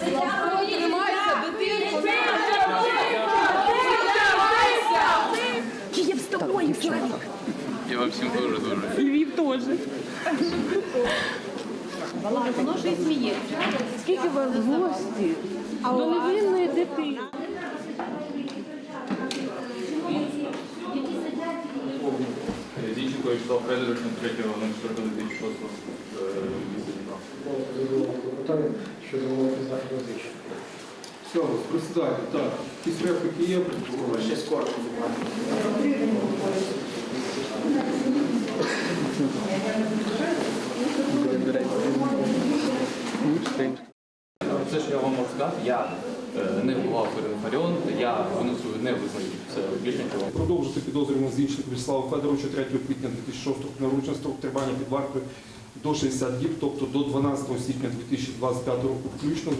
Тримайся, дитинко! Київ з тобою, Славік. Я вам всім дуже дуже. Львів теж. Воно ж і сміється. Скільки вас гості? До невинної дитини. Зінченко Вячеслав Федорович на 3 на 4 2006 місяця. Питання щодо Все, присідайте. Так, якісь репліки є? Ще скоро. Все, що я вам можу сказати, я не голова Фаріон, я виносу не визнаю. Це більше нічого. Продовжити підозрюваного Зінченка Вячеслава Федоровича 3 квітня 2006 року наручний строк тримання під вартою до 60 діб, тобто до 12 січня 2025 року включно.